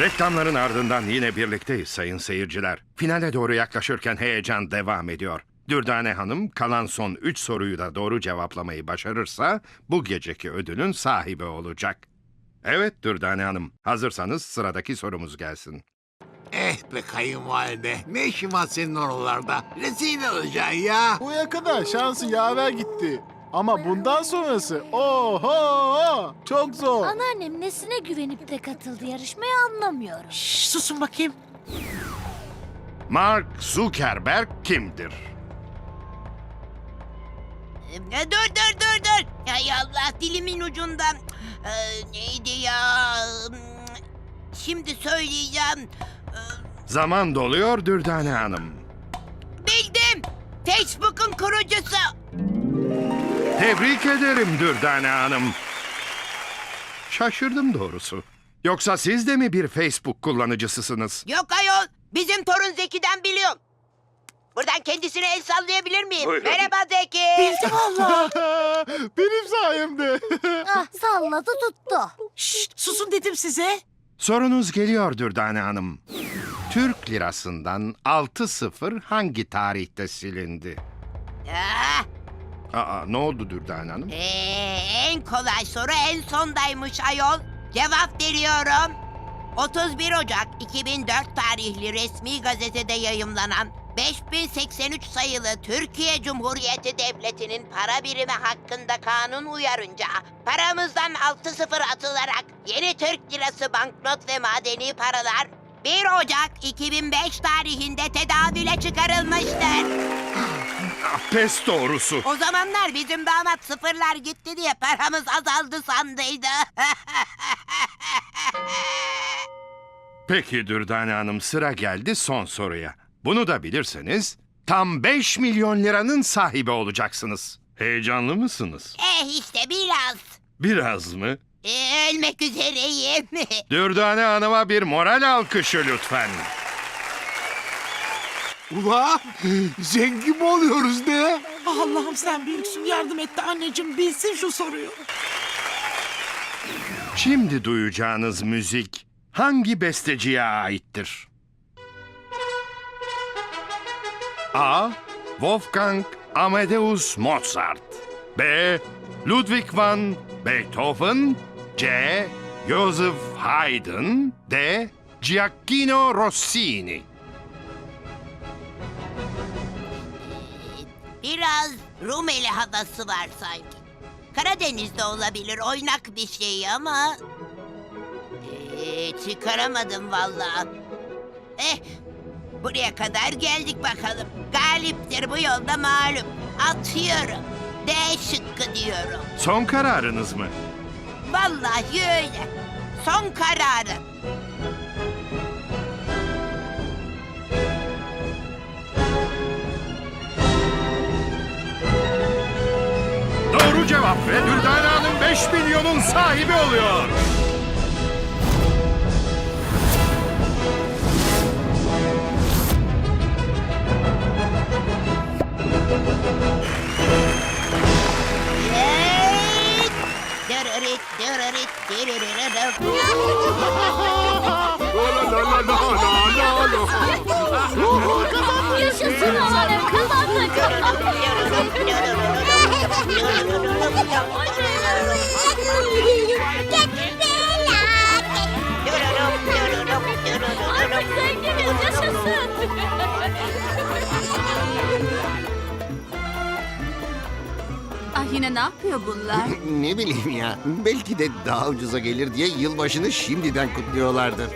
Reklamların ardından yine birlikteyiz sayın seyirciler. Finale doğru yaklaşırken heyecan devam ediyor. Dürdane Hanım kalan son 3 soruyu da doğru cevaplamayı başarırsa bu geceki ödülün sahibi olacak. Evet Dürdane Hanım, hazırsanız sıradaki sorumuz gelsin. Eh be kayınvalide. Ne işin var senin oralarda? Rezil olacaksın ya. Bu yakada şansı yaver gitti. Ama bundan sonrası oho çok zor. Anneannem nesine güvenip de katıldı yarışmaya anlamıyorum. Şş, susun bakayım. Mark Zuckerberg kimdir? Ee, Dur dur dur dur. Hay Allah dilimin ucundan. Ee, neydi ya? Hmm, Şimdi söyleyeceğim. Ee, Zaman doluyor Dürdane Hanım. Bildim. Facebook'un kurucusu. Tebrik ederim Dürdane Hanım. Şaşırdım doğrusu. Yoksa siz de mi bir Facebook kullanıcısısınız? Yok ayol. Bizim torun Zeki'den biliyorum. Buradan kendisine el sallayabilir miyim? Buyurun. Merhaba Zeki. Bildi valla. Benim sayemde. Ah salladı tuttu. Şşt, susun dedim size. Sorunuz geliyor Dürdane Hanım. Türk lirasından 6-0 hangi tarihte silindi? Ah, Aa ne oldu Dürdane Hanım? ee, en kolay soru en sondaymış ayol. Cevap veriyorum. 31 Ocak 2004 tarihli resmi gazetede yayımlanan 5083 sayılı Türkiye Cumhuriyeti Devleti'nin para birimi hakkında kanun uyarınca paramızdan 6-0 atılarak yeni Türk lirası banknot ve madeni paralar 1 Ocak 2005 tarihinde tedavüle çıkarılmıştır. Ah, pes doğrusu. O zamanlar bizim damat sıfırlar gitti diye paramız azaldı sandıydı. Peki Dürdane Hanım sıra geldi son soruya. Bunu da bilirseniz tam 5 milyon liranın sahibi olacaksınız. Heyecanlı mısınız? eh işte biraz. Biraz mı? Ee, ölmek üzereyim. Dürdane Hanım'a bir moral alkışı lütfen. Ula zengin mi oluyoruz ne? Allah'ım sen büyüksün yardım et de anneciğim bilsin şu soruyu. Şimdi duyacağınız müzik hangi besteciye aittir? A. Wolfgang Amadeus Mozart B. Ludwig van Beethoven C. Joseph Haydn D. Giacchino Rossini Biraz Rumeli havası var sanki. Karadeniz'de olabilir oynak bir şey ama... Ee, çıkaramadım vallahi. Eh, buraya kadar geldik bakalım. Galiptir bu yolda malum. Atıyorum. D şıkkı diyorum. Son kararınız mı? Vallahi öyle. Son kararım. Doğru cevap ve Dürdane Hanım 5 milyonun sahibi oluyor. Dırırırırım. Yaşasın alem kazandık. Artık yine ne yapıyor bunlar? Ne bileyim ya. Belki de daha ucuza gelir diye yılbaşını şimdiden kutluyorlardır.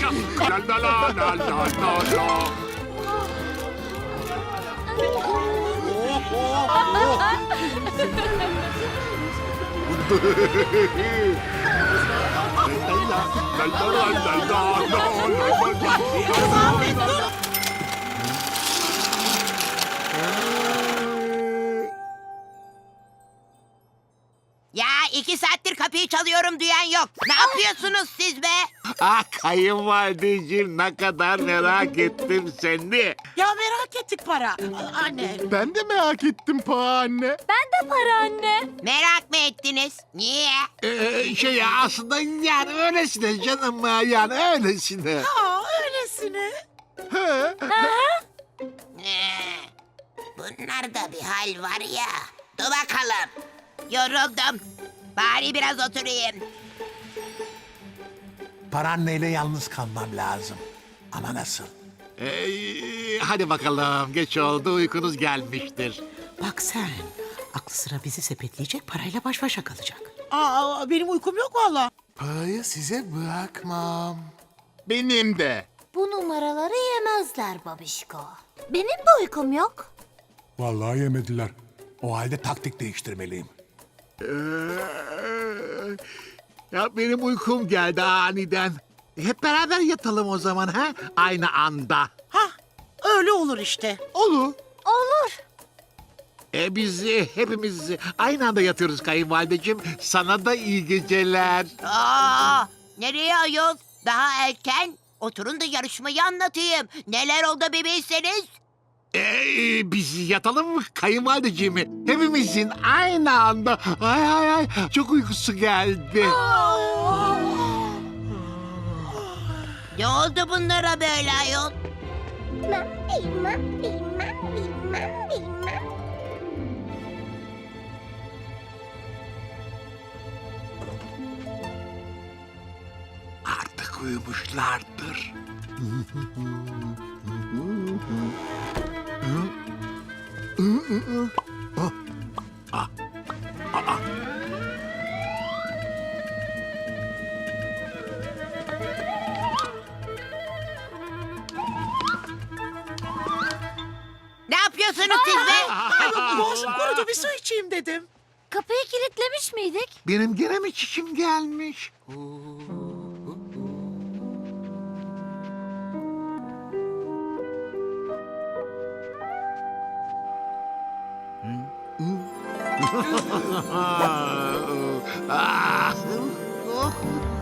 Şaka. La la la la la la. La Ahmet dur. Ya iki saattir kapıyı çalıyorum duyan yok. Ne yapıyorsunuz siz be? Ah kayınvalideciğim ne kadar merak ettim seni. Ya merak ettik para. Anne. Ben de merak ettim pa anne. Ben de para anne. Merak mı ettiniz? Niye? Ee, şey ya aslında yani öylesine canım yani öylesine. Aa öylesine. He. Ee, bunlarda bir hal var ya. Dur bakalım. Yoruldum. Bari biraz oturayım. Paranneyle yalnız kalmam lazım. Ama nasıl? Ee, hadi bakalım geç oldu uykunuz gelmiştir. Bak sen, aklı sıra bizi sepetleyecek parayla baş başa kalacak. Aa benim uykum yok valla. Parayı size bırakmam. Benim de. Bu numaraları yemezler babişko. Benim de uykum yok. Vallahi yemediler. O halde taktik değiştirmeliyim. Ya benim uykum geldi aniden. Hep beraber yatalım o zaman ha? Aynı anda. Hah öyle olur işte. Olur. Olur. E biz hepimiz aynı anda yatıyoruz kayınvalideciğim. Sana da iyi geceler. Aa, nereye ayol? Daha erken. Oturun da yarışmayı anlatayım. Neler oldu bir bilseniz. Ee, biz yatalım mı kayınvalideciğim? Hepimizin aynı anda. Ay ay ay çok uykusu geldi. Ne oldu bunlara böyle ayol? Bilmem, bilmem, bilmem, bilmem. Artık uyumuşlardır. Ne yapıyorsunuz siz be? Boğazım kurudu bir su içeyim dedim. Kapıyı kilitlemiş miydik? Benim gene mi çişim gelmiş? Ah! ah.